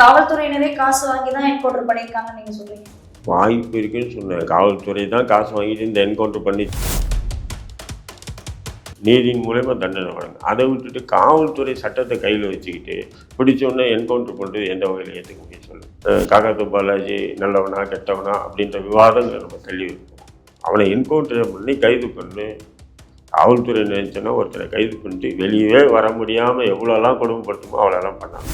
காவல்துறையினரே காசு வாங்கி தான் என்கவுண்டர் பண்ணியிருக்காங்க நீங்க சொல்றீங்க. வாய்ப்பு இருக்குன்னு சொன்னேன். காவல்துறை தான் காசு வாங்கிட்டு இந்த என்கவுண்டர் பண்ணி நீதியின் மூலயமா தண்டனை வழங்கும். அதை விட்டுட்டு காவல்துறை சட்டத்தை கையில் வச்சுக்கிட்டு பிடிச்ச என்கவுண்டர் பண்ணுறது எந்த வகையில் ஏற்றுக்க முடியும் சொல்லு காக்காத்து பாலாஜி நல்லவனா கெட்டவனா அப்படின்ற விவாதங்களை நம்ம தள்ளி வைப்போம். அவனை என்கவுண்டர் பண்ணி கைது பண்ணு. காவல்துறை நினைச்சோன்னா ஒருத்தரை கைது பண்ணிட்டு வெளியவே வர முடியாமல் எவ்வளோலாம் கொடுமைப்படுத்துமோ அவ்வளோலாம் பண்ணாங்க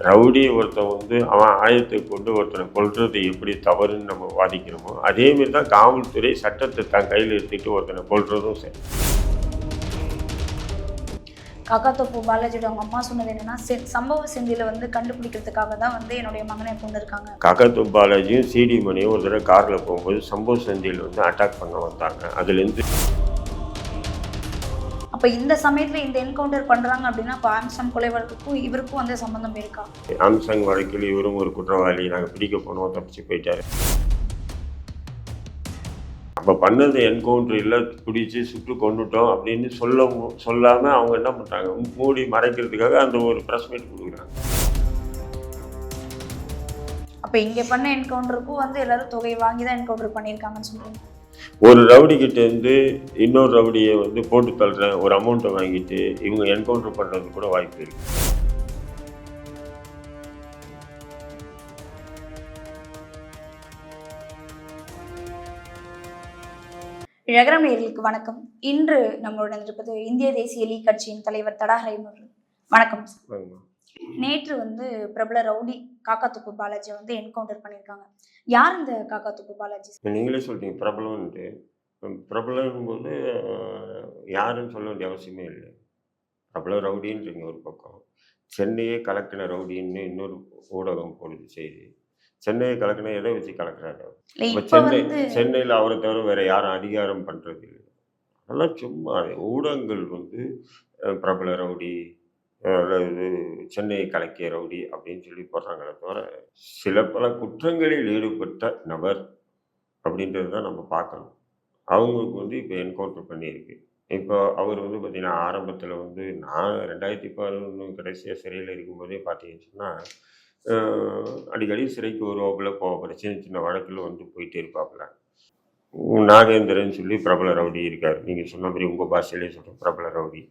ரவுடி ஒருத்தன் வந்து அவன் ஆயத்தை கொண்டு ஒருத்தனை கொல்றது எப்படி தவறுன்னு நம்ம வாதிக்கிறோமோ அதே மாதிரி தான் காவல்துறை சட்டத்தை தன் கையில் எடுத்துக்கிட்டு ஒருத்தனை கொல்றதும் சரி. காக்காத்தோப்பு பாலாஜியோட அவங்க அம்மா சொன்னது என்னன்னா செ- சம்பவ செந்தில வந்து கண்டுபிடிக்கிறதுக்காக தான் வந்து என்னுடைய மகனை கொண்டு இருக்காங்க காக்காத்து பாலாஜியும் சிடி மணியும் ஒரு தடவை காரில் போகும்போது சம்பவ சந்தியில் வந்து அட்டாக் பண்ண வந்தாங்க. அதுலேருந்து அப்ப இந்த சமயத்துல இந்த என்கவுண்டர் பண்றாங்க அப்படின்னா அப்ப ஆம்சம் கொலை வழக்குக்கும் இவருக்கும் வந்து சம்பந்தம் இருக்கா? ஆம்சாங் வழக்கில் இவரும் ஒரு குற்றவாளி. நாங்கள் பிடிக்க போனோம் தப்பிச்சு போயிட்டாரு. அப்போ பண்ணது என்கவுண்டர் இல்லை பிடிச்சி சுட்டு கொண்டுட்டோம் அப்படின்னு சொல்ல மு- சொல்லாம அவங்க என்ன பண்ணுறாங்க மூடி மறைக்கிறதுக்காக அந்த ஒரு ப்ரெஸ் மீட் கொடுக்குறாங்க. அப்ப இங்க பண்ண என்கவுண்டருக்கும் வந்து எல்லாரும் தொகை வாங்கி தான் என்கவுண்டர் பண்ணியிருக்காங்கன்னு சொல்றீங்க. ஒரு ரவுடி கிட்ட இருந்து இன்னொரு ரவுடியை வந்து போட்டு தள்ளுறேன் ஒரு அமௌண்ட்டை வாங்கிட்டு இவங்க என்கவுண்டர் பண்ணுறது கூட வாய்ப்பு இருக்கு. இழகரம் நேயர்களுக்கு வணக்கம். இன்று நம்மளுடன் இருப்பது இந்திய தேசிய லீக் கட்சியின் தலைவர் தடாஹரை வணக்கம் சார். நேற்று வந்து பிரபல ரவுடி காக்காத்துப்பு பாலாஜி வந்து என்கவுண்டர் பண்ணியிருக்காங்க. யார் இந்த காக்காத்துப்பு பாலாஜி? நீங்களே சொல்லிட்டீங்க பிரபலம்ன்ட்டு. பிரபலம் போது யாருன்னு சொல்ல வேண்டிய அவசியமே இல்லை. பிரபல ரவுடின்றீங்க ஒரு பக்கம். சென்னையே கலக்கின ரவுடின்னு இன்னொரு ஊடகம் போடுது செய்தி. சென்னையை கலக்கின எதை வச்சு கலக்குறாரு இப்ப சென்னை சென்னையில் அவரை தவிர வேற யாரும் அதிகாரம் பண்றது இல்லை. அதெல்லாம் சும்மா ஊடகங்கள் வந்து பிரபல ரவுடி சென்னையை கலக்கிய ரவுடி அப்படின்னு சொல்லி போடுறாங்களே தவிர சில பல குற்றங்களில் ஈடுபட்ட நபர் அப்படின்றது தான் நம்ம பார்க்கணும். அவங்களுக்கு வந்து இப்போ என்கவுண்டர் பண்ணியிருக்கு. இப்போ அவர் வந்து பார்த்திங்கன்னா ஆரம்பத்தில் வந்து நான் ரெண்டாயிரத்தி பதினொன்று கடைசியாக சிறையில் இருக்கும்போதே பார்த்தீங்கன்னு சொன்னால் அடிக்கடி சிறைக்கு வருவாப்புல போவாப்புல. சின்ன சின்ன வழக்கில் வந்து போயிட்டே இருப்பாப்புல. நாகேந்திரன் சொல்லி பிரபல ரவுடி இருக்கார். நீங்கள் சொன்ன மாதிரி உங்கள் பாஷையிலே சொல்கிற பிரபல ரவுடி.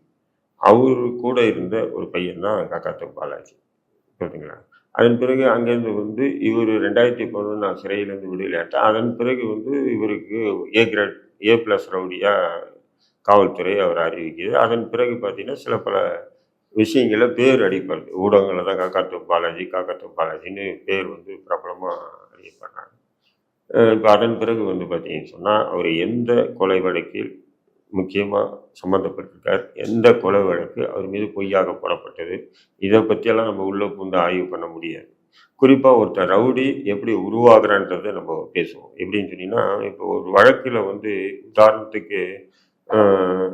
அவர் கூட இருந்த ஒரு பையன் தான் காக்காத்து பாலாஜி. புரியுதுங்களா அதன் பிறகு அங்கேருந்து வந்து இவர் ரெண்டாயிரத்தி பதினொன்று நான் சிறையிலேருந்து விடுதலையாட்டேன். அதன் பிறகு வந்து இவருக்கு ஏ கிரேட் ஏ ப்ளஸ் ரவுடியாக காவல்துறை அவர் அறிவிக்குது. அதன் பிறகு பார்த்தீங்கன்னா சில பல விஷயங்களை பேர் அடிப்படுது ஊடகங்களில் தான் காக்காத்து பாலாஜி காக்காத்து பாலாஜின்னு பேர் வந்து பிரபலமாக அறியப்படுறாங்க. இப்போ அதன் பிறகு வந்து பார்த்தீங்கன்னு சொன்னால் அவர் எந்த கொலை வழக்கில் முக்கியமாக சம்மந்தப்பட்டிருக்கார் எந்த கொலை வழக்கு அவர் மீது பொய்யாக போடப்பட்டது இதை பற்றியெல்லாம் நம்ம உள்ளே புந்து ஆய்வு பண்ண முடியாது. குறிப்பாக ஒருத்தர் ரவுடி எப்படி உருவாகிறான்றதை நம்ம பேசுவோம். எப்படின்னு சொன்னீங்கன்னா இப்போ ஒரு வழக்கில் வந்து உதாரணத்துக்கு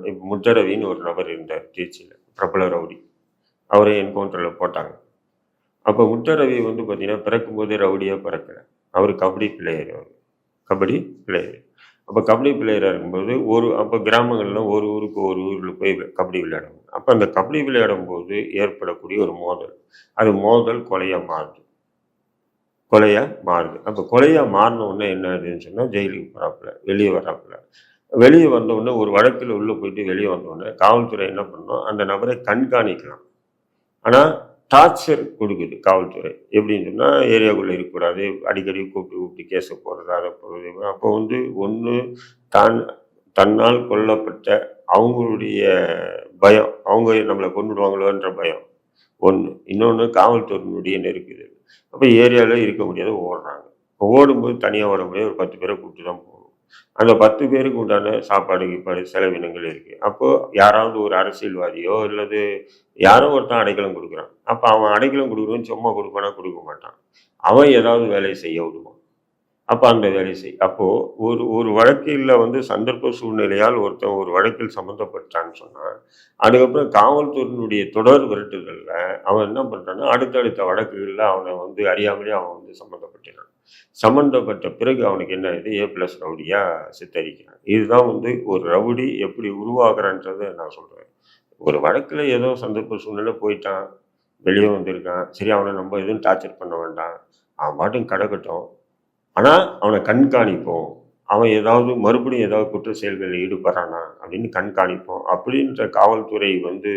இப்போ முத்தரவின்னு ஒரு நபர் இருந்தார் திருச்சியில் பிரபல ரவுடி. அவரை என்கவுண்டரில் போட்டாங்க. அப்போ முத்தரவி வந்து பார்த்தீங்கன்னா பிறக்கும்போதே ரவுடியாக பிறக்கல. அவர் கபடி பிளேயர் அவர். கபடி பிளேயர். அப்போ கபடி பிளேயராக இருக்கும்போது ஒரு அப்போ கிராமங்கள்லாம் ஒரு ஊருக்கு ஒரு ஊரில் போய் கபடி விளையாடுவாங்க. அப்போ அந்த கபடி விளையாடும் போது ஏற்படக்கூடிய ஒரு மோதல். அது மோதல் கொலையாக மாறுது. கொலையாக மாறுது. அப்போ கொலையாக மாறின என்ன ஆகுதுன்னு சொன்னால் ஜெயிலுக்கு போகிறாப்புல வெளியே வர்றாப்புல வெளியே வந்த ஒரு வழக்கில் உள்ளே போயிட்டு வெளியே வந்த காவல்துறை என்ன பண்ணணும் அந்த நபரை கண்காணிக்கலாம். ஆனால் டார்ச்சர் கொடுக்குது காவல்துறை. எப்படின்னு சொன்னால் ஏரியாக்குள்ளே இருக்கக்கூடாது. அடிக்கடி கூப்பிட்டு கூப்பிட்டு கேஸை போடுறது அதை போடுறது. அப்போ வந்து ஒன்று தான் தன்னால் கொல்லப்பட்ட அவங்களுடைய பயம் அவங்க நம்மளை கொண்டுடுவாங்களோன்ற பயம். ஒன்று இன்னொன்று காவல்துறையினுடைய நெருக்குதல். அப்போ ஏரியாவில் இருக்க முடியாத ஓடுறாங்க. இப்போ ஓடும்போது தனியாக ஓட முடியாது ஒரு பத்து பேரை கூப்பிட்டு தான் போகும் அந்த பத்து பேருக்கு உண்டான சாப்பாடு கீப்பாடு செலவினங்கள் இருக்குது அப்போது யாராவது ஒரு அரசியல்வாதியோ அல்லது யாரோ ஒருத்தன் அடைக்கலம் கொடுக்குறான். அப்போ அவன் அடைக்கலம் கொடுக்குறவன் சும்மா கொடுப்பானா? கொடுக்க மாட்டான். அவன் ஏதாவது வேலையை செய்ய விடுவான் அப்போ அந்த வேலை செய் அப்போது ஒரு ஒரு வழக்கில் வந்து சந்தர்ப்ப சூழ்நிலையால் ஒருத்தன் ஒரு வழக்கில் சம்மந்தப்பட்டான்னு சொன்னால் அதுக்கப்புறம் காவல்துறையினுடைய தொடர் விரட்டுதலில் அவன் என்ன பண்ணுறான்னா அடுத்தடுத்த வழக்குகளில் அவனை வந்து அறியாமலே அவன் வந்து சம்மந்தப்பட்டான் சம்மந்தப்பட்ட பிறகு அவனுக்கு என்ன ஆகுது ஏ ப்ளஸ் ரவுடியாக சித்தரிக்கிறான். இதுதான் வந்து ஒரு ரவுடி எப்படி உருவாகிறான்றதை நான் சொல்கிறேன் ஒரு வழக்கில் ஏதோ சந்தர்ப்ப சூழ்நிலை போயிட்டான் வெளியே வந்திருக்கான் சரி அவனை நம்ம எதுவும் டார்ச்சர் பண்ண வேண்டாம். அவன் பாட்டும் கிடக்கட்டும். ஆனால் அவனை கண்காணிப்போம். அவன் ஏதாவது மறுபடியும் ஏதாவது குற்ற செயல்களில் ஈடுபடுறானா அப்படின்னு கண்காணிப்போம். அப்படின்ற காவல்துறை வந்து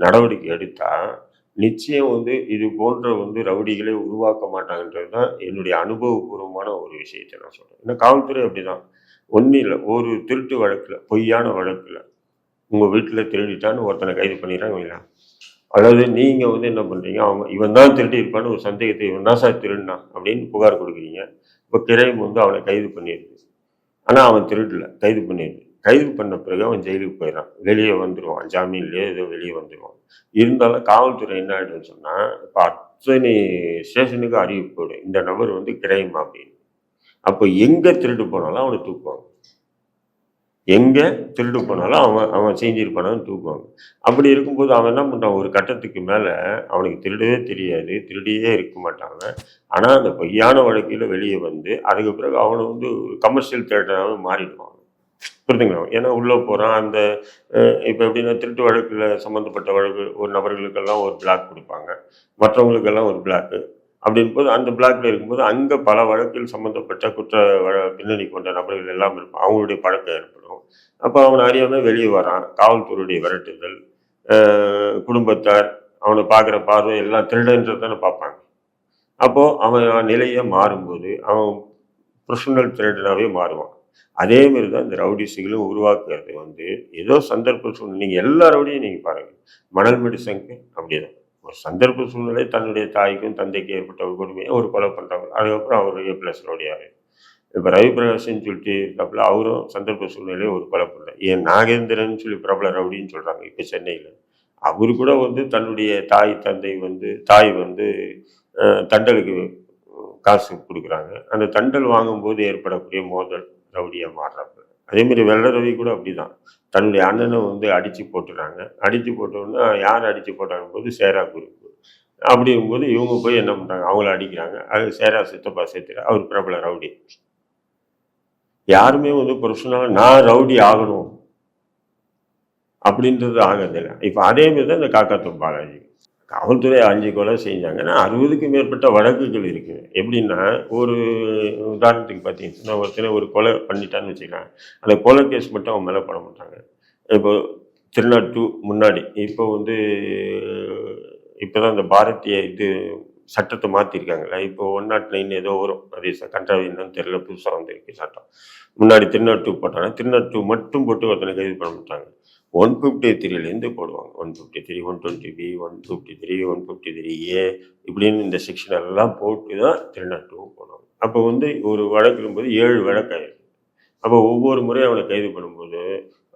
நடவடிக்கை எடுத்தால் நிச்சயம் வந்து இது போன்ற வந்து ரவுடிகளை உருவாக்க மாட்டாங்கன்றது தான் என்னுடைய அனுபவபூர்வமான ஒரு விஷயத்தை நான் சொல்கிறேன் ஏன்னா காவல்துறை அப்படிதான். ஒன்றும் இல்லை ஒரு திருட்டு வழக்கில் பொய்யான வழக்கில் உங்கள் வீட்டில் திருடிட்டான்னு ஒருத்தனை கைது பண்ணிடுறாங்க அதாவது அல்லது நீங்கள் வந்து என்ன பண்ணுறீங்க அவங்க இவன் தான் திருடி இருப்பான்னு ஒரு சந்தேகத்தை இவன் தான் சார் திருடினா? அப்படின்னு புகார் கொடுக்குறீங்க. இப்போ கிரைம் வந்து அவனை கைது பண்ணிடுது. ஆனால் அவன் திருடல கைது பண்ணிடுது. கைது பண்ண பிறகு அவன் ஜெயிலுக்கு போயிடறான். வெளியே வந்துடுவான் ஜாமீன்லேயே ஏதோ வெளியே வந்துடுவான் இருந்தாலும் காவல்துறை என்ன ஆகிடும்னு சொன்னால் இப்போ அத்தனை ஸ்டேஷனுக்கு அறிவிப்பு போயிடும் இந்த நபர் வந்து கிரைம் அப்படின்னு. அப்போ எங்கே திருட்டு போனாலும் அவனை தூக்குவாங்க. எங்கே திருடு போனாலும் அவன் அவன் செஞ்சிருப்பானான்னு தூக்குவாங்க. அப்படி இருக்கும்போது அவன் என்ன பண்ணுறான் ஒரு கட்டத்துக்கு மேலே அவனுக்கு திருடவே தெரியாது திருடியே இருக்க மாட்டாங்க ஆனால் அந்த பொய்யான வழக்கில் வெளியே வந்து அதுக்கு பிறகு அவனை வந்து கமர்ஷியல் தேட்டராக மாறிடுவான் புரிதுங்களா ஏன்னா உள்ளே போகிறான் அந்த இப்போ எப்படின்னா திருட்டு வழக்கில் சம்மந்தப்பட்ட வழக்கு ஒரு நபர்களுக்கெல்லாம் ஒரு பிளாக் கொடுப்பாங்க. மற்றவங்களுக்கெல்லாம் ஒரு பிளாக்கு அப்படின் போது அந்த பிளாக்ல இருக்கும்போது அங்கே பல வழக்கில் சம்மந்தப்பட்ட குற்ற வழ பின்னணி கொண்ட நபர்கள் எல்லாம் இருப்பான் அவங்களுடைய பழக்கம் ஏற்படும். அப்போ அவன் அறியாமல் வெளியே வரான். காவல்துறையுடைய விரட்டுதல் குடும்பத்தார் அவனை பார்க்குற பார்வை எல்லாம் திருடன்றதானே பார்ப்பாங்க. அப்போது அவன் நிலையை மாறும்போது அவன் ப்ரொஃபஷனல் திருடனாகவே மாறுவான். அதே மாதிரி தான் இந்த ரவுடிஸுகளும் உருவாக்குறது வந்து ஏதோ சந்தர்ப்ப சூழ்நிலை. நீங்கள் எல்லா ரவுடியும் நீங்கள் பாருங்கள் மணல் மெடிசனுக்கு அப்படிதான். ஒரு சந்தர்ப்ப சூழ்நிலை தன்னுடைய தாய்க்கும் தந்தைக்கும் ஏற்பட்ட ஒரு கொடுமையை ஒரு கொலை பண்ணுறவங்க அதுக்கப்புறம் அவர் ஏ ப்ளஸ் ரவுடியாரு இப்போ ரவி பிரகாஷ்னு சொல்லிட்டு இருக்காப்புல அவரும் சந்தர்ப்ப சூழ்நிலையை ஒரு கொலை பண்ணுறாரு ஏன் நாகேந்திரன் சொல்லி பிரபல ரவுடின்னு சொல்கிறாங்க இப்போ சென்னையில். அவரு கூட வந்து தன்னுடைய தாய் தந்தை வந்து தாய் வந்து தண்டலுக்கு காசு கொடுக்குறாங்க. அந்த தண்டல் வாங்கும்போது ஏற்படக்கூடிய மோதல் ரவுடியாக மாறுறாங்க அதேமாரி வெள்ள ரவி கூட அப்படிதான். தன்னுடைய அண்ணனை வந்து அடித்து போட்டுறாங்க. அடித்து போட்டோன்னா யார் அடித்து போட்டாங்க போது சேரா குரூப் அப்படிங்கும்போது இவங்க போய் என்ன பண்ணுறாங்க அவங்கள அடிக்கிறாங்க. அது சேரா சித்தப்பா சேர்த்துட்டு அவர் பிரபல ரவுடி. யாருமே வந்து ப்ரொஃபஷனலாக நான் ரவுடி ஆகணும். அப்படின்றது ஆகதில்லை இப்போ அதே மாதிரி தான் இந்த காக்காத்தூர் பாலாஜி காவல்துறை அஞ்சு கொலை செஞ்சாங்கன்னா அறுபதுக்கு மேற்பட்ட வழக்குகள் இருக்குது எப்படின்னா ஒரு உதாரணத்துக்கு பார்த்தீங்கன்னா ஒருத்தனை ஒரு கொலை பண்ணிட்டான்னு வச்சுக்கலாம் அந்த கொலை கேஸ் மட்டும் அவன் மேலே போட மாட்டாங்க. இப்போ திருநாட்டு முன்னாடி இப்போ வந்து இப்போ தான் இந்த பாரதிய இது சட்டத்தை மாற்றிருக்காங்கல்ல இப்போ ஒன் நாட் நைன் ஏதோ வரும். அது கண்டாவின்னு தெரியல புதுசாக வந்திருக்கு சட்டம். முன்னாடி திருநாட்டு போட்டாங்க. திருநாட்டு மட்டும் போட்டு ஒருத்தனை கைது பண்ண மாட்டாங்க. ஒன் ஃபிஃப்டி த்ரீலேருந்து போடுவாங்க. One fifty three one twenty B one fifty three one fifty three A இப்படின்னு இந்த செக்ஷன் எல்லாம் போட்டு தான் திருநாட்டுவும் போடுவாங்க. அப்போ வந்து ஒரு வழக்கும்போது ஏழு வழக்கு ஆயிருக்கு. அப்போ ஒவ்வொரு முறையும் அவனை கைது பண்ணும்போது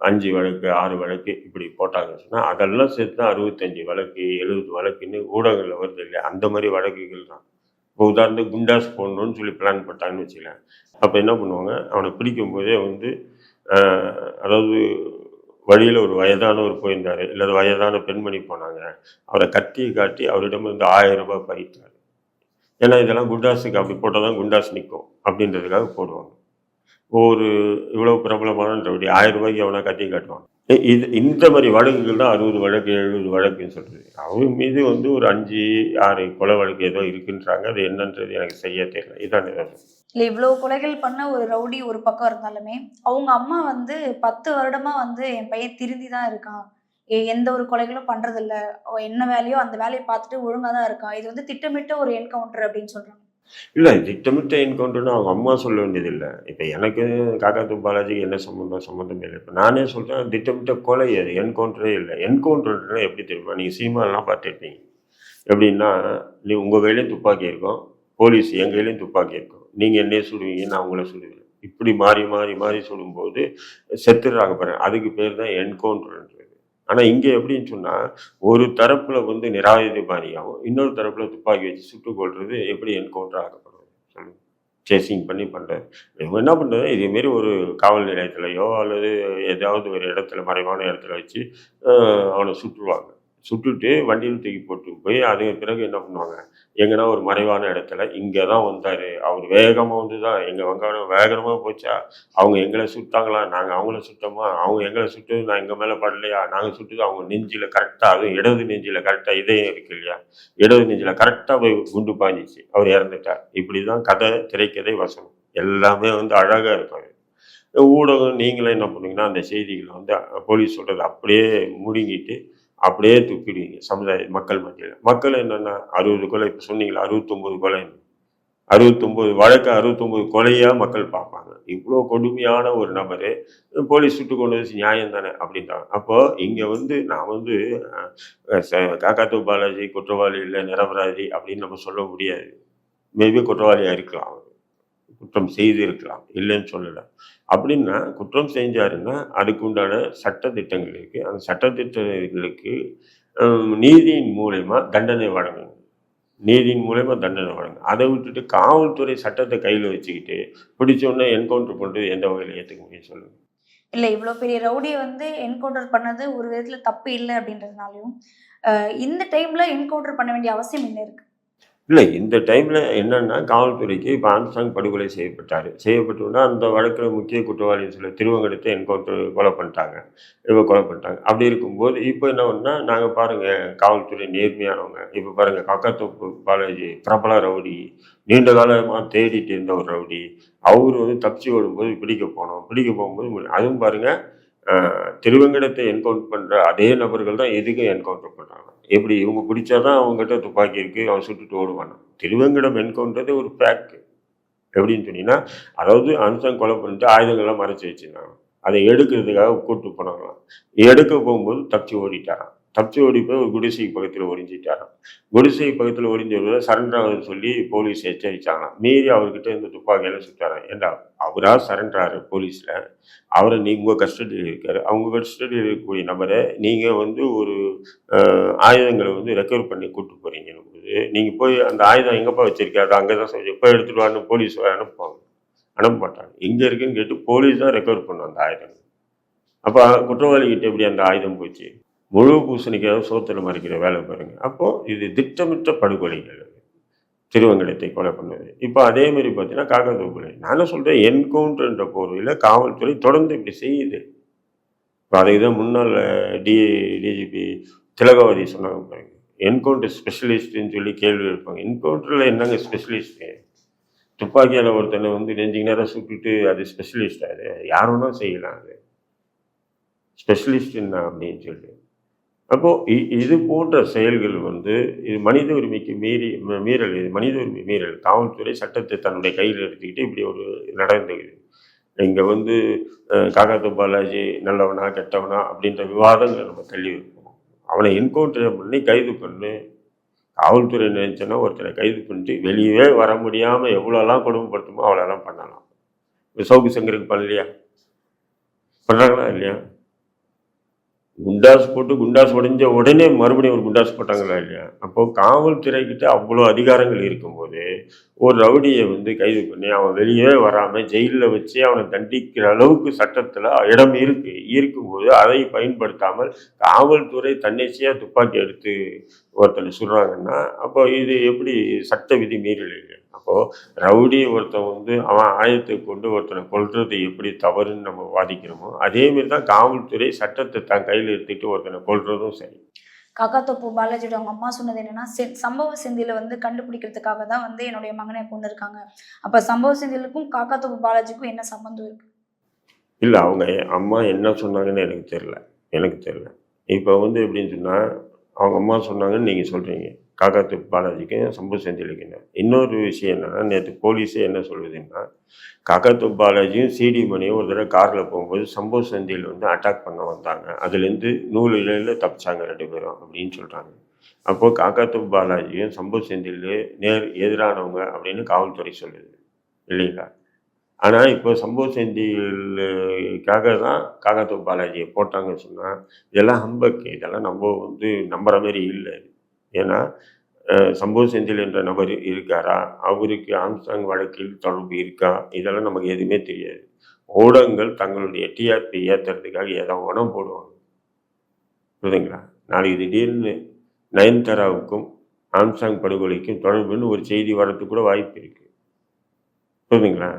அஞ்சு வழக்கு ஆறு வழக்கு இப்படி போட்டாங்கன்னு சொன்னால் அதெல்லாம் சேர்த்து தான் அறுபத்தஞ்சு வழக்கு எழுபது வழக்குன்னு ஊடகங்களில் வருது இல்லையா? அந்த மாதிரி வழக்குகள் தான். இப்போ உதாரணத்துக்கு குண்டாஸ் போடணும்னு சொல்லி பிளான் பண்ணிட்டாங்கன்னு வச்சுக்கலாம் அப்போ என்ன பண்ணுவாங்க? அவனை பிடிக்கும் போதே வந்து அதாவது வழியில் ஒரு வயதானவர் போயிருந்தார். இல்லை வயதான பெண்மணி போனாங்க. அவரை கட்டி காட்டி அவரிடமிருந்து வந்து ஆயிரம் ரூபாய் பறித்தார். ஏன்னா இதெல்லாம் குண்டாஸுக்கு அப்படி போட்டால் தான் குண்டாஸ் நிற்கும் அப்படின்றதுக்காக போடுவாங்க. ஒரு இவ்வளோ பிரபலமான ரவுடி ஆயிரம் ரூபாய்க்கு அவனா கத்தி காட்டுவான்? இது இந்த மாதிரி வழக்குகள் தான் அறுபது வழக்கு எழுபது வழக்குன்னு சொல்கிறது அவங்க மீது வந்து ஒரு அஞ்சு ஆறு கொலை வழக்கு ஏதோ இருக்குன்றாங்க. அது என்னன்றது எனக்கு செய்ய தெரியல. இதான் நிதர்சனம். இல்லை இவ்வளோ கொலைகள் பண்ண ஒரு ரவுடி ஒரு பக்கம் இருந்தாலுமே அவங்க அம்மா வந்து பத்து வருடமாக வந்து என் பையன் திருந்தி தான் இருக்கான் எந்த ஒரு கொலைகளும் பண்ணுறதில்ல என்ன வேலையோ அந்த வேலையை பார்த்துட்டு ஒழுங்காக தான் இருக்கான். இது வந்து திட்டமிட்ட ஒரு என்கவுண்டர் அப்படின்னு சொல்கிறாங்க இல்லை திட்டமிட்ட என்கவுண்டர்னு அவங்க அம்மா சொல்ல வேண்டியதில்லை. இப்போ எனக்கு காக்காத்து பாலாஜிக்கு என்ன சம்மந்தம் சம்மந்தம் இல்லை. இப்போ நானே சொல்கிறேன் திட்டமிட்ட கொலை அது என்கவுண்டரே இல்லை. என்கவுண்டர்னா எப்படி தெரியுமா? நீங்கள் சீமானெலாம் பார்த்துருப்பீங்க. எப்படின்னா நீ உங்கள் கையிலையும் துப்பாக்கி இருக்கும் போலீஸ் என் கையிலையும் துப்பாக்கி இருக்கும். நீங்கள் என்னையே சொல்லுவீங்க நான் உங்களை சொல்லுவேன். இப்படி மாறி மாறி மாறி சுடும்போது செத்துடுறாங்க பாருங்க. அதுக்கு பேர் தான் என்கவுண்டர்ன்றது. ஆனால் இங்கே எப்படின்னு சொன்னால் ஒரு தரப்பில் வந்து நிராயுதபாணியாகவும் இன்னொரு தரப்பில் துப்பாக்கி வச்சு சுட்டுக் கொள்வது எப்படி என்கவுண்டர் ஆகப்படுது சொல்லுங்க. சேசிங் பண்ணி பண்ணுறது இவங்க என்ன பண்ணுறது இதேமாரி ஒரு காவல் நிலையத்திலையோ அல்லது ஏதாவது ஒரு இடத்துல மறைவான இடத்துல வச்சு அவனை சுட்டுருவாங்க. சுட்டுட்டு வண்டியில் தூக்கி போட்டு போய் அது பிறகு என்ன பண்ணுவாங்க? எங்கன்னா ஒரு மறைவான இடத்துல இங்கே தான் வந்தார். அவர் வேகமாக வந்து தான் எங்கள் வங்காளம் வேகமாக போச்சா? அவங்க எங்களை சுட்டாங்களா? நாங்கள் அவங்கள சுட்டோமா? அவங்க எங்களை சுட்டது நான் எங்கள் மேலே படலையா? நாங்கள் சுட்டது அவங்க நெஞ்சில் கரெக்டாக அதுவும் இடது நெஞ்சில் கரெக்டாக இதயம் இருக்கு இல்லையா? இடது நெஞ்சில் கரெக்டாக போய் குண்டு பாஞ்சிச்சு. அவர் இறந்துட்டார். இப்படி தான் கதை திரைக்கதை வசனம். எல்லாமே வந்து அழகாக இருக்கும் ஊடகம் நீங்களே என்ன பண்ணுவீங்கன்னா அந்த செய்திகளை வந்து போலீஸ் சொல்கிறது அப்படியே முடுங்கிட்டு அப்படியே தூக்கிடுவீங்க சமுதாய மக்கள் மத்தியில். மக்கள் என்னென்னா அறுபது கொலை இப்போ சொன்னீங்களா அறுபத்தொம்போது கொலை. அறுபத்தொம்போது வழக்கு அறுபத்தொம்போது கொலையாக மக்கள் பார்ப்பாங்க. இவ்வளோ கொடுமையான ஒரு நபர் போலீஸ் சுட்டு கொண்டு வந்து நியாயம் தானே அப்படின்றாங்க. அப்போது இங்கே வந்து நான் வந்து காக்காத்து பாலாஜி குற்றவாளி இல்லை நிரபராதி அப்படின்னு நம்ம சொல்ல முடியாது. மேபி குற்றவாளியாக இருக்கலாம் அவர். குற்றம் செய்து இருக்கலாம். இல்லைன்னு சொல்லலை. அப்படின்னா குற்றம் செஞ்சாருன்னா அதுக்கு உண்டான சட்ட திட்டங்கள் இருக்குது அந்த சட்ட திட்டங்களுக்கு நீதியின் மூலயமா தண்டனை வழங்கணும். நீதியின் மூலயமா தண்டனை வழங்கும் அதை விட்டுட்டு காவல்துறை சட்டத்தை கையில் வச்சுக்கிட்டு பிடிச்ச என்கவுண்டர் பண்ணுறது எந்த வகையில் ஏற்றுக்க முடியும் சொல்லுங்க. இல்லை இவ்வளோ பெரிய ரவுடியை வந்து என்கவுண்டர் பண்ணது ஒரு விதத்தில் தப்பு இல்லை அப்படின்றதுனாலையும் இந்த டைம்ல என்கவுண்டர் பண்ண வேண்டிய அவசியம் என்ன இருக்கு? இல்லை இந்த டைமில் என்னென்னா காவல்துறைக்கு இப்போ ஆம்சாங் படுகொலை செய்யப்பட்டார். செய்யப்பட்டோன்னா அந்த வழக்கில் முக்கிய குற்றவாளின்னு சொல்லி திருவங்கடத்தை என்கவுண்டர் கொலை பண்ணிட்டாங்க. இப்போ கொலை பண்ணிட்டாங்க. அப்படி இருக்கும்போது இப்போ என்ன பண்ணால் நாங்கள் பாருங்கள் காவல்துறை நேர்மையானவங்க. இப்போ பாருங்கள் காக்காத்தோப்பு பாலாஜி பிரபல ரவுடி நீண்ட காலமாக தேடிட்டு இருந்த ஒரு ரவுடி. அவர் வந்து தப்பிச்சு ஓடும்போது பிடிக்க போனோம். பிடிக்க போகும்போது அதுவும் பாருங்கள் திருவங்கடத்தை என்கவுண்ட் பண்ணுற அதே நபர்கள் தான் எதுக்கும் என்கவுண்டர் பண்ணுறாங்க எப்படி? இவங்க பிடிச்சாதான் அவங்ககிட்ட துப்பாக்கி இருக்குது அவன் சுட்டுட்டு ஓடுவானா. திருவங்கடம் என்கவுண்டரே ஒரு ஃபேக்ட் எப்படின்னு சொன்னீங்கன்னா அதாவது அனுசன் கொலை பண்ணிட்டு ஆயுதங்கள்லாம் மறைச்சி வச்சுருந்தாங்க. அதை எடுக்கிறதுக்காக கூப்பிட்டு போனாங்களாம். எடுக்க போகும்போது தப்பிச்சு ஓடிட்டாரான் தப்பிச்சு ஓடி போய் ஒரு குடிசை பக்கத்தில் ஒழிஞ்சிட்டாராம் குடிசை பக்கத்தில் ஒளிஞ்சவரை சரண்டர் ஆகுதுன்னு சொல்லி போலீஸ் எச்சரிச்சாங்களாம். மீறி அவர்கிட்ட இந்த துப்பாக்கியில் சுட்டாராம். ஏண்டா அவராக சரண்டர் ஆகிற போலீஸில் அவரை நீ உங்கள் கஸ்டடியில் இருக்கார். அவங்க கஸ்டடியில் இருக்கக்கூடிய நபரை நீங்கள் வந்து ஒரு ஆயுதங்களை வந்து ரெக்கவர் பண்ணி கூப்பிட்டு போகிறீங்கன்னு போது நீங்கள் போய் அந்த ஆயுதம் எங்கேப்பா வச்சிருக்காரு? அங்கே தான் சொல்லி போய் எடுத்துகிட்டு வான்னு போலீஸ் அனுப்புவாங்க. அனுப்ப மாட்டாங்க எங்கே இருக்குன்னு கேட்டு போலீஸ் தான் ரெக்கவர் பண்ணும் அந்த ஆயுதம் அப்போ குற்றவாளிகிட்ட எப்படி அந்த ஆயுதம் போச்சு? முழு பூசணிக்காக சோத்துல மறைக்கிற வேலை பாருங்கள் அப்போது இது திட்டமிட்ட படுகொலைகள். திருவங்கடத்தை கொலை பண்ணது. இப்போ அதே மாதிரி பார்த்தீங்கன்னா காக்கத்தோப்புலை நான் சொல்கிறேன் என்கவுண்டர்ன்ற போர்வையில் காவல்துறை தொடர்ந்து இப்படி செய்யுது. இப்போ அதை தான் முன்னாள் டி டிஜிபி திலகவதி சொன்னாங்க பாருங்க. என்கவுண்டர் ஸ்பெஷலிஸ்ட்டுன்னு சொல்லி கேள்வி எழுப்பாங்க. என்கவுண்டரில் என்னங்க ஸ்பெஷலிஸ்ட்டு துப்பாக்கியால் ஒருத்தனை வந்து நெஞ்சுக்கு நேரம் சுட்டுட்டு அது ஸ்பெஷலிஸ்ட் அது யாரும் செய்யலாம் அது. ஸ்பெஷலிஸ்ட் என்ன அப்படின்னு சொல்லி அப்போது இது போன்ற செயல்கள் வந்து இது மனித உரிமைக்கு மீறி மீறல் இது மனித உரிமை மீறல். காவல்துறை சட்டத்தை தன்னுடைய கையில் எடுத்துக்கிட்டு இப்படி ஒரு நடந்தது இங்கே வந்து அஹ், காக்காத்து பாலாஜி நல்லவனா கெட்டவனா அப்படின்ற விவாதங்களை நம்ம தள்ளி வைப்போம். அவனை என்கவுண்டர் பண்ணி கைது பண்ணு. காவல்துறை நினைச்சோன்னா ஒருத்தரை கைது பண்ணிட்டு வெளியவே வர முடியாமல் எவ்வளோலாம் கொடுமைப்படுத்துமோ அவ்வளோலாம் பண்ணலாம். இப்போ சவுக்கு சங்கருக்கு பண்ணலையா? பண்ணுறாங்களா இல்லையா? குண்டாஸ் போட்டு குண்டாஸ் உடைஞ்ச உடனே மறுபடியும் ஒரு குண்டாஸ் போட்டாங்களா இல்லையா? அப்போ காவல்துறைக்கிட்ட அவ்வளோ அதிகாரங்கள் இருக்கும்போது ஒரு ரவுடியை வந்து கைது பண்ணி அவன் வெளியே வராமல் ஜெயிலில் வச்சு அவனை தண்டிக்கிற அளவுக்கு சட்டத்தில் இடம் இருக்கு இருக்கும்போது அதை பயன்படுத்தாமல் காவல்துறை தன்னிச்சையாக துப்பாக்கி எடுத்து ஒருத்தனை சுடுறாங்கன்னா அப்போ இது எப்படி சட்ட விதி மீறலைங்க அப்போது ரவுடி ஒருத்தன் வந்து அவன் ஆயத்தை கொண்டு ஒருத்தனை கொல்றது எப்படி தவறுன்னு நம்ம வாதிக்கிறோமோ அதே மாதிரி தான் காவல்துறை சட்டத்தை தன் கையில் எடுத்துக்கிட்டு ஒருத்தனை கொல்றதும் சரி. காக்காத்தோப்பு பாலாஜியோட அவங்க அம்மா சொன்னது என்னன்னா சம்பவ செந்தில வந்து கண்டுபிடிக்கிறதுக்காக தான் வந்து என்னுடைய மகனை கொண்டு இருக்காங்க. அப்ப சம்பவ செந்திலுக்கும் காக்காத்தோப்பு பாலாஜிக்கும் என்ன சம்பந்தம் இருக்கு? இல்லை அவங்க அம்மா என்ன சொன்னாங்கன்னு எனக்கு தெரில எனக்கு தெரில இப்போ வந்து எப்படின்னு சொன்னால் அவங்க அம்மா சொன்னாங்கன்னு நீங்கள் சொல்கிறீங்க காக்காத்து பாலாஜிக்கும் சம்பு செந்திலுக்குன்னு இன்னொரு விஷயம் என்னென்னா நேற்று போலீஸே என்ன சொல்லுதுன்னா காக்காத்து பாலாஜியும் சிடி மணியும் ஒரு தடவை காரில் போகும்போது சம்பு செந்தில் வந்து அட்டாக் பண்ண வந்தாங்க. அதுலேருந்து நூறு இலையில் தப்பிச்சாங்க ரெண்டு பேரும் அப்படின்னு சொல்கிறாங்க அப்போது காக்காத்து பாலாஜியும் சம்பு செந்தில் நேர் எதிரானவங்க அப்படின்னு காவல்துறை சொல்லுது. இல்லைங்களா? ஆனால் இப்போ சம்பவ செந்திலுக்காக தான் காக்காத்து பாலாஜியை போட்டாங்கன்னு சொன்னால் இதெல்லாம் ஹம்பக்கு இதெல்லாம் நம்ம வந்து நம்புற மாதிரி இல்லை. ஏன்னா சம்பவ செந்தில் என்ற நபர் இருக்காரா? அவருக்கு ஆம்சாங் வழக்கில் தொடர்பு இருக்கா? இதெல்லாம் நமக்கு எதுவுமே தெரியாது. ஊடகங்கள் தங்களுடைய டிஆர்பி ஏற்றுறதுக்காக ஏதாவது உணவு போடுவாங்க. புரியுதுங்களா? நாளைக்கு திடீர்னு நயன்தாராவுக்கும் ஆம்சாங் படுகொலைக்கும் தொடர்புன்னு ஒரு செய்தி வரதுக்கு கூட வாய்ப்பு இருக்குது புரியுதுங்களா?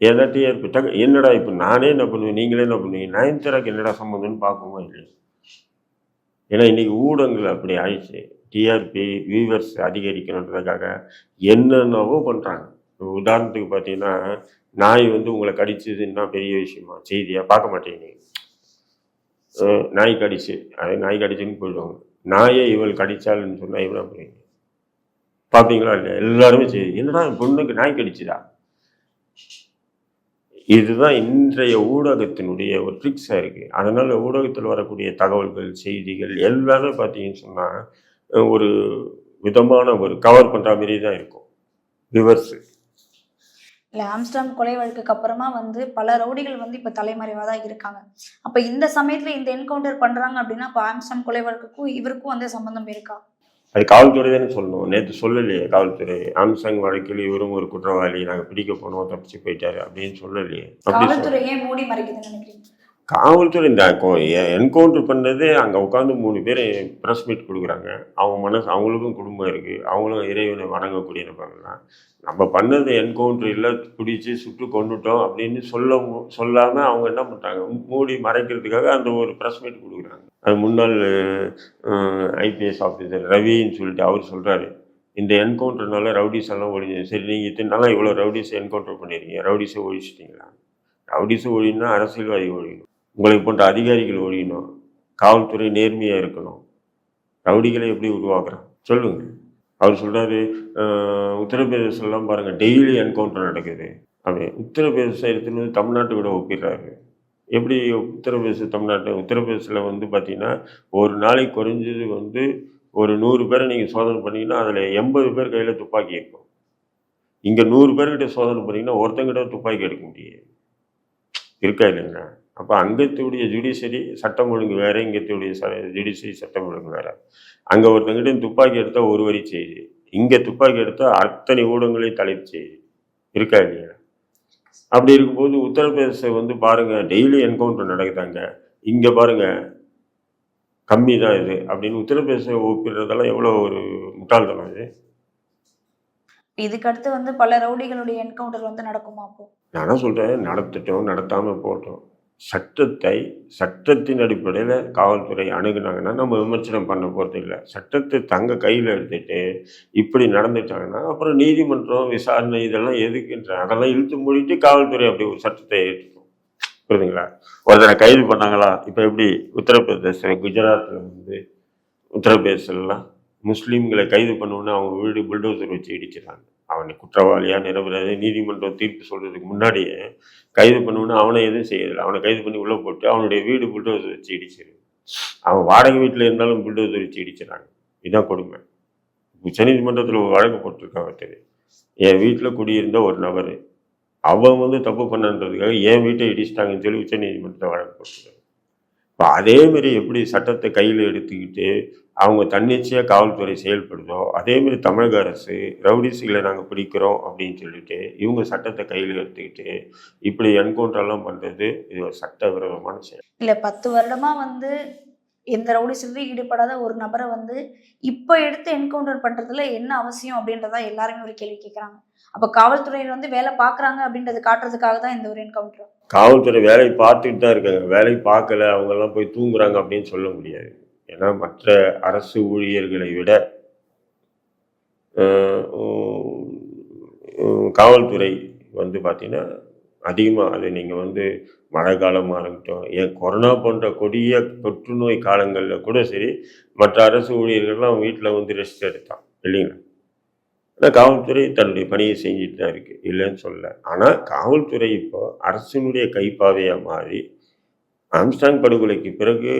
ஏதா டிஆர்பி டக்கு என்னடா இப்போ நானே என்ன பண்ணுவேன்? நீங்களே என்ன பண்ணுவீங்க? நயன்தாராவுக்கு என்னடா சம்மந்தம்னு பார்க்குமா இல்லையா ஏன்னா இன்னைக்கு ஊடகங்கள் அப்படி ஆயிடுச்சு. டிஆர்பி வியூவர்ஸ் அதிகரிக்கணுன்றதுக்காக என்னென்னவோ பண்ணுறாங்க உதாரணத்துக்கு பார்த்தீங்கன்னா நாய் வந்து உங்களை கடிச்சதுன்னா பெரிய விஷயமா? செய்தியாக பார்க்க மாட்டேங்க நாய் கடிச்சு. அது நாய் கடிச்சுன்னு போயிடுவாங்க. நாயை இவள் கடிச்சாள்னு சொன்னால் இவனா பண்ணுவீங்க? பார்ப்பீங்களா இல்லையா? எல்லாருமே செய்தி. என்னடா பொண்ணுக்கு நாய் கடிச்சுதா? இதுதான் இன்றைய ஊடகத்தினுடைய ஒரு ட்ரிக்ஸாக இருக்குது அதனால் ஊடகத்தில் வரக்கூடிய தகவல்கள் செய்திகள் எல்லாமே பார்த்தீங்கன்னு சொன்னால் ஒரு விதமான ஒரு கவர் பண்ணுற மாதிரி தான் இருக்கும். ரிவர்ஸு இல்ல ஆம்ஸ்டாம் கொலை வழக்குக்கு அப்புறமா வந்து பல ரவுடிகள் வந்து இப்ப தலைமறைவா தான் இருக்காங்க. அப்ப இந்த சமயத்துல இந்த என்கவுண்டர் பண்றாங்க அப்படின்னா அப்ப ஆம்ஸ்டாம் கொலை வழக்குக்கும் இவருக்கும் வந்து சம்பந்தம் இருக்கா? அது காவல்துறை தானே சொல்லணும். நேற்று சொல்லலையே காவல்துறை. ஆம்சாங் வழக்கில் இவரும் ஒரு குற்றவாளி. நாங்கள் பிடிக்க போனோம் தப்பிச்சு போயிட்டாரு அப்படின்னு சொல்லலையே. காவல்துறை ஏன் மூடி மறைக்குதுன்னு நினைக்கிறீங்க? காவல்துறை இந்த என்கவுண்டர் பண்ணது அங்கே உட்காந்து மூணு பேர் ப்ரெஸ் மீட் கொடுக்குறாங்க. அவங்க மனசு அவங்களுக்கும் குடும்பம் இருக்குது அவங்களும் இறைவனை வணங்கக்கூடிய நபர்கள்லாம் நம்ம பண்ணது என்கவுண்டர் இல்லை பிடிச்சி சுட்டு கொண்டுட்டோம் அப்படின்னு சொல்ல சொல்லாமல் அவங்க என்ன பண்ணுறாங்க மூடி மறைக்கிறதுக்காக அந்த ஒரு ப்ரெஸ் மீட் கொடுக்குறாங்க. அது முன்னாள் ஐபிஎஸ் ஆஃபீஸர் ரவின்னு சொல்லிட்டு அவர் சொல்கிறாரு இந்த என்கவுண்டர்னால ரவுடிஸ் எல்லாம் ஒழிஞ்சு சரி நீங்கள் இத்தனை நாளாக இவ்வளோ ரவுடிஸை என்கவுண்டர் பண்ணியிருக்கீங்க ரவுடிஸை ஒழிச்சிட்டிங்களா ரவுடிஸை ஒழினா அரசியல்வாதி ஒழியும் உங்களை போன்ற அதிகாரிகள் ஒழியணும். காவல்துறை நேர்மையாக இருக்கணும். ரவுடிகளை எப்படி உருவாக்குறான் சொல்லுங்க. அவர் சொல்கிறாரு உத்தரப்பிரதேசம்லாம் பாருங்கள் டெய்லி என்கவுண்டர் நடக்குது. அப்படி உத்தரப்பிரதேசம் எடுத்துன்னு வந்து தமிழ்நாட்டு கூட ஒப்பிடுறாரு. எப்படி உத்தரப்பிரதேச தமிழ்நாட்டு உத்தரப்பிரதேசத்தில் வந்து பார்த்தீங்கன்னா ஒரு நாளைக்கு குறைஞ்சது வந்து ஒரு நூறு பேரை நீங்கள் சோதனை பண்ணிங்கன்னா அதில் எண்பது பேர் கையில் துப்பாக்கி இருக்கும். இங்கே நூறு பேர்கிட்ட சோதனை பண்ணிங்கன்னா ஒருத்தங்கிட்ட துப்பாக்கி எடுக்க முடியாது. இருக்கா இல்லைங்களா? அப்போ அங்கத்துடைய ஜுடிஷரி சட்டம் ஒழுங்கு வேற இங்கத்துடைய ஜுடிஷரி சட்டம் ஒழுங்கு வேற. அங்கே ஒருத்தங்கிட்ட துப்பாக்கி எடுத்தால் ஒரு வரி செய்தி. இங்கே துப்பாக்கி எடுத்தால் அத்தனை ஊடகங்களையும் தலைப்பு செய்தி. இருக்கா இல்லையா? அப்படி இருக்கும்போது உத்தரப்பிரதேசம் வந்து பாருங்க டெய்லி என்கவுண்டர் நடக்குதாங்க. இங்கே பாருங்க கம்மி தான் இது அப்படின்னு உத்தரப்பிரதேசம் ஒப்பிடுறதெல்லாம் எவ்வளோ ஒரு முட்டாள்தனம் இது. இதுக்கு அடுத்து வந்து பல ரவுடிகளுடைய என்கவுண்டர் வந்து நடக்குமா அப்போ? நானும் சொல்கிறேன் நடத்தட்டும் நடத்தாமல் போட்டோம் சட்டத்தை சட்டத்தின் அடிப்படையில் காவல்துறை அணுகுனாங்கன்னா நம்ம விமர்சனம் பண்ண போகிறது இல்லை. சட்டத்தை தங்க கையில் எடுத்துட்டு இப்படி நடந்துட்டாங்கன்னா அப்புறம் நீதிமன்றம் விசாரணை இதெல்லாம் எதுக்குன்ற அதெல்லாம் இழுத்து மூடிட்டு காவல்துறை அப்படி ஒரு சட்டத்தை ஏற்றுக்கும். புரியுதுங்களா? ஒருத்தனை கைது பண்ணாங்களா? இப்போ எப்படி உத்தரப்பிரதேசம் குஜராத்தில் வந்து உத்தரப்பிரதேசம்லாம் முஸ்லீம்களை கைது பண்ணோன்னே அவங்க வீடு புல்டோசர் வச்சு இடிக்கிறாங்க அவனை குற்றவாளியாக நிரபராதி நீதிமன்றம் தீர்ப்பு சொல்கிறதுக்கு முன்னாடியே கைது பண்ணோன்னே அவனை எதுவும் செய்யறதில்ல. அவனை கைது பண்ணி உள்ளே போட்டு அவனுடைய வீடு புல்டோசர் வச்சு இடிச்சிரு. அவன் வாடகை வீட்டில் இருந்தாலும் புல்டோசர் வச்சு இடிச்சிடறாங்க இதுதான் கொடுமை. உச்சநீதிமன்றத்தில் ஒரு வழக்கு போட்டிருக்காங்க தெரியும் என் வீட்டில் குடியிருந்த ஒரு நபர் அவன் வந்து தப்பு பண்ணன்றதுக்காக என் வீட்டை இடிச்சிட்டாங்கன்னு சொல்லி உச்சநீதிமன்றத்தில் வழக்கு போட்டிருக்காங்க. இப்போ அதேமாரி எப்படி சட்டத்தை கையில் எடுத்துக்கிட்டு அவங்க தன்னிச்சையாக காவல்துறை செயல்படுதோ அதே மாதிரி தமிழக அரசு ரவுடிஸுகளை நாங்கள் பிடிக்கிறோம் அப்படின்னு சொல்லிட்டு இவங்க சட்டத்தை கையில் எடுத்துக்கிட்டு இப்படி என்கவுண்டர்லாம் பண்ணுறது இது ஒரு சட்டவிரோதமான செயல். இல்ல பத்து வருடமா வந்து எந்த ரவுடிசத்துலையும் ஈடுபடாத ஒரு நபரை வந்து இப்போ எடுத்து என்கவுண்டர் பண்றதுல என்ன அவசியம் அப்படின்றதா எல்லாருமே ஒரு கேள்வி கேட்கறாங்க அப்ப காவல்துறையினர் வந்து வேலை பாக்குறாங்க அப்படின்றது காட்டுறதுக்காக தான் இந்த ஒரு என்கவுண்டர். காவல்துறை வேலை பார்த்துட்டு தான் இருக்காங்க. வேலை பார்க்கல அவங்கெல்லாம் போய் தூங்குறாங்க அப்படின்னு சொல்ல முடியாது. ஏன்னா மற்ற அரசு ஊழியர்களை விட காவல்துறை வந்து பார்த்திங்கன்னா அதிகமாக அது நீங்கள் வந்து மழை காலமாக இருக்கட்டும் ஏன் கொரோனா போன்ற கொடிய தொற்று நோய் காலங்களில் கூட சரி மற்ற அரசு ஊழியர்கள்லாம் வீட்டில் வந்து ரெஸ்ட் எடுத்தான் இல்லைங்களா? ஆனால் காவல்துறை தன்னுடைய பணியை செஞ்சுட்டு தான் இருக்குது இல்லைன்னு சொல்லல. ஆனால் காவல்துறை இப்போ அரசினுடைய கைப்பாவையாக மாறி ஆம்ஸ்டாங் படுகொலைக்கு பிறகு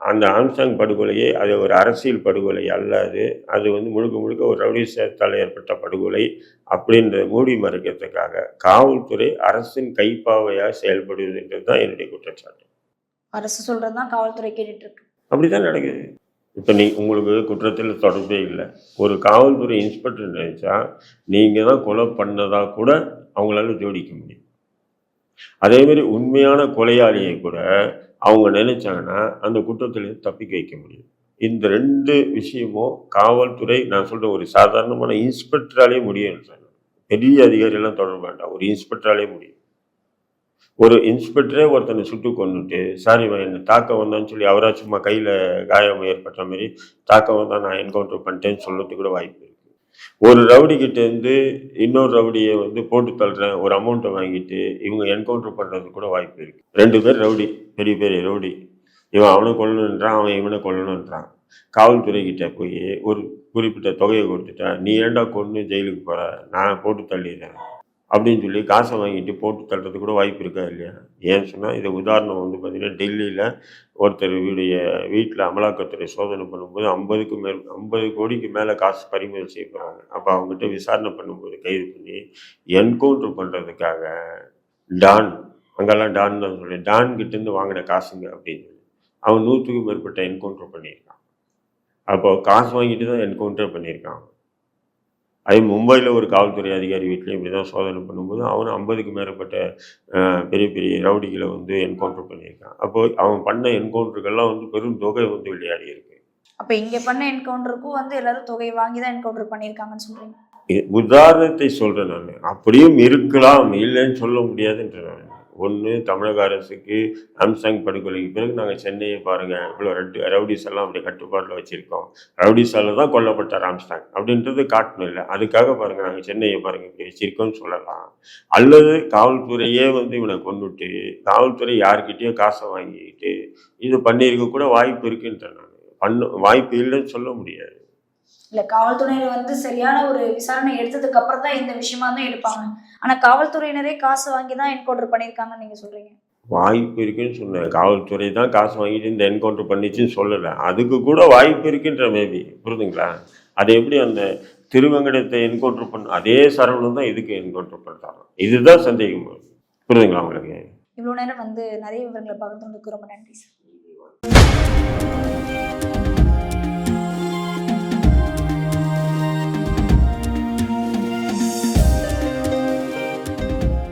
அந்த ஆம்ஸ்டாங் படுகொலையே அது ஒரு அரசியல் படுகொலை அல்ல அது. அது வந்து முழுக்க முழுக்க ஒரு ரவுடிசத்தால் ஏற்பட்ட படுகொலை அப்படின்ற மூடி மறைக்கிறதுக்காக. காவல்துறை அரசின் கைப்பாவையாக செயல்படுவதுன்றது தான் என்னுடைய குற்றச்சாட்டு. அரசு சொல்றதுதான் காவல்துறை கேட்டுட்டு இருக்கு அப்படிதான் நடக்குது. இப்போ நீ உங்களுக்கு குற்றத்தில் தொடர்பே இல்லை. ஒரு காவல்துறை இன்ஸ்பெக்டர் நினைச்சா நீங்கள் தான் கொலை பண்ணதா கூட அவங்களால ஜோடிக்க முடியும். அதே மாதிரி உண்மையான கொலையாளியை கூட அவங்க நினைச்சாங்கன்னா அந்த குற்றத்திலிருந்து தப்பிக்க வைக்க முடியும். இந்த ரெண்டு விஷயமும் காவல்துறை நான் சொல்ற ஒரு சாதாரணமான இன்ஸ்பெக்டராலே முடியும் சார். பெரிய அதிகாரியெல்லாம் தொடர வேண்டாம் ஒரு இன்ஸ்பெக்டராலே முடியும். ஒரு இன்ஸ்பெக்டரே ஒருத்தனை சுட்டு கொண்டுட்டு சாரி என்னை தாக்க வந்தான்னு சொல்லி அவரா சும்மா கையில் காயம் ஏற்பட்ட மாதிரி தாக்க வந்தா நான் என்கவுண்டர் பண்ணிட்டேன்னு சொல்றதுக்கு கூட வாய்ப்பு ஒரு ரவுடி கிட்ட இருந்து இன்னொரு ரவுடியை வந்து போட்டு தள்ளுறேன் ஒரு அமௌண்ட்டை வாங்கிட்டு இவங்க என்கவுண்டர் பண்றதுக்கு கூட வாய்ப்பு இருக்கு. ரெண்டு பேர் ரவுடி பெரிய பெரிய ரவுடி. இவன் அவனை கொல்லணுன்றான் அவன் இவனை கொல்லணுன்றான். காவல்துறை கிட்ட போய் ஒரு குறிப்பிட்ட தொகையை கொடுத்துட்டா நீ ஏன்டா கொண்டு ஜெயிலுக்கு போற? நான் போட்டு தள்ளிடுறேன். அப்படின்னு சொல்லி காசை வாங்கிட்டு போட்டு தள்ளுறது கூட வாய்ப்பு இருக்கா இல்லையா? ஏன்னு சொன்னால் இது உதாரணம் வந்து பார்த்தீங்கன்னா டெல்லியில் ஒருத்தர் வீடைய வீட்டில் அமலாக்கத்துறை சோதனை பண்ணும்போது ஐம்பதுக்கு மேல் ஐம்பது கோடிக்கு மேலே காசு பறிமுதல் செய்யப்படுறாங்க அப்போ அவங்ககிட்ட விசாரணை பண்ணும்போது கைது பண்ணி என்கவுண்டர் பண்ணுறதுக்காக டான் அங்கெல்லாம் டான் தான் சொல்லி டான் கிட்டேருந்து வாங்கின காசுங்க அப்படின்னு சொல்லி அவன் நூற்றுக்கும் மேற்பட்ட என்கவுண்டர் பண்ணியிருக்கான். அப்போ காசு வாங்கிட்டு தான் என்கவுண்டர் பண்ணியிருக்கான். அதே மும்பையில் ஒரு காவல்துறை அதிகாரி வீட்லையும் இப்படி தான் சோதனை பண்ணும்போது அவனும் ஐம்பதுக்கு மேற்பட்ட பெரிய பெரிய ரவுடிகளை வந்து என்கவுண்டர் பண்ணியிருக்கான். அப்போ அவன் பண்ண என்கவுண்டருக்கெல்லாம் வந்து பெரும் தொகை வந்து விளையாடி இருக்கு. அப்ப இங்க பண்ண என்கவுண்டருக்கும் வந்து எல்லாரும் தொகை வாங்கி தான் என்கவுண்டர் பண்ணியிருக்காங்கன்னு சொல்றீங்க? இது உதாரணத்தை சொல்கிறேன் நான். அப்படியும் இருக்கலாம் இல்லைன்னு சொல்ல முடியாதுன்ற நான். ஒன்று தமிழக அரசுக்கு ஆம்சாங் படுகொலைக்கு பிறகு நாங்கள் சென்னையை பாருங்கள் இவ்வளோ ரெண்டு ரவுடிஸ் எல்லாம் அப்படி கட்டுப்பாட்டில் வச்சுருக்கோம். ரவுடிஸால் தான் கொல்லப்பட்டார் ஆம்ஸ்டாங் அப்படின்றது காட்டணும் இல்லை. அதுக்காக பாருங்கள் நாங்கள் சென்னையை பாருங்கள் இப்படி வச்சுருக்கோம்னு சொல்லலாம். அல்லது காவல்துறையே வந்து இவனை கொண்டுட்டு காவல்துறை யார்கிட்டயோ காசை வாங்கிக்கிட்டு இது பண்ணியிருக்க கூட வாய்ப்பு இருக்குன்ற நான். பண்ண வாய்ப்பு இல்லைன்னு சொல்ல முடியாது. இல்ல காவல்துறையினர் வந்து சரியான ஒரு விசாரணை எடுத்ததுக்கு அப்புறம் தான் இந்த விஷயமா தான் எடுப்பாங்க. ஆனா காவல்துறையினரே காசு வாங்கி தான் என்கவுண்டர் பண்ணியிருக்காங்கன்னு நீங்க சொல்றீங்க. வாய்ப்பு இருக்குன்னு சொன்னேன். காவல்துறை தான் காசு வாங்கிட்டு இந்த என்கவுண்டர் பண்ணிச்சுன்னு சொல்லலை. அதுக்கு கூட வாய்ப்பு இருக்குன்ற மேபி புரியுதுங்களா அது எப்படி அந்த திருவங்கடத்தை என்கவுண்டர் பண்ண அதே சரவணன் தான் இதுக்கு என்கவுண்டர் பண்ணுறாங்க இதுதான் சந்தேகம். வருது. புரியுதுங்களா உங்களுக்கு? இவ்வளவு நேரம் வந்து நிறைய விவரங்களை பகிர்ந்ததுக்கு ரொம்ப நன்றி சார்